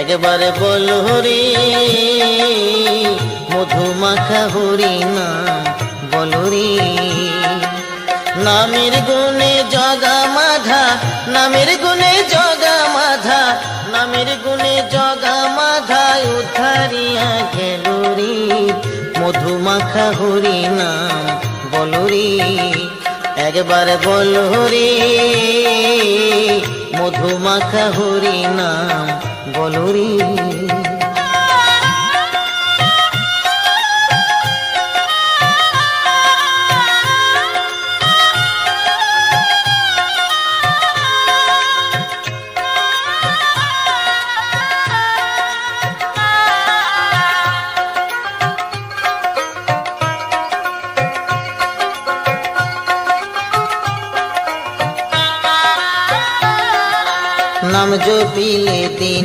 একবার বল হরি, মধুমাখা হরি নাম বল রে নামের গুণে জগা মাধা, নামের গুণে জগা মাধা, নামের গুণে জগা মাধা উদ্ধারিয়া গেল রে। মধুমাখা হরি নাম বল রে একবার বল হরি। মধুমাখা হরি নাম বল রে নাম জপিলে দিনে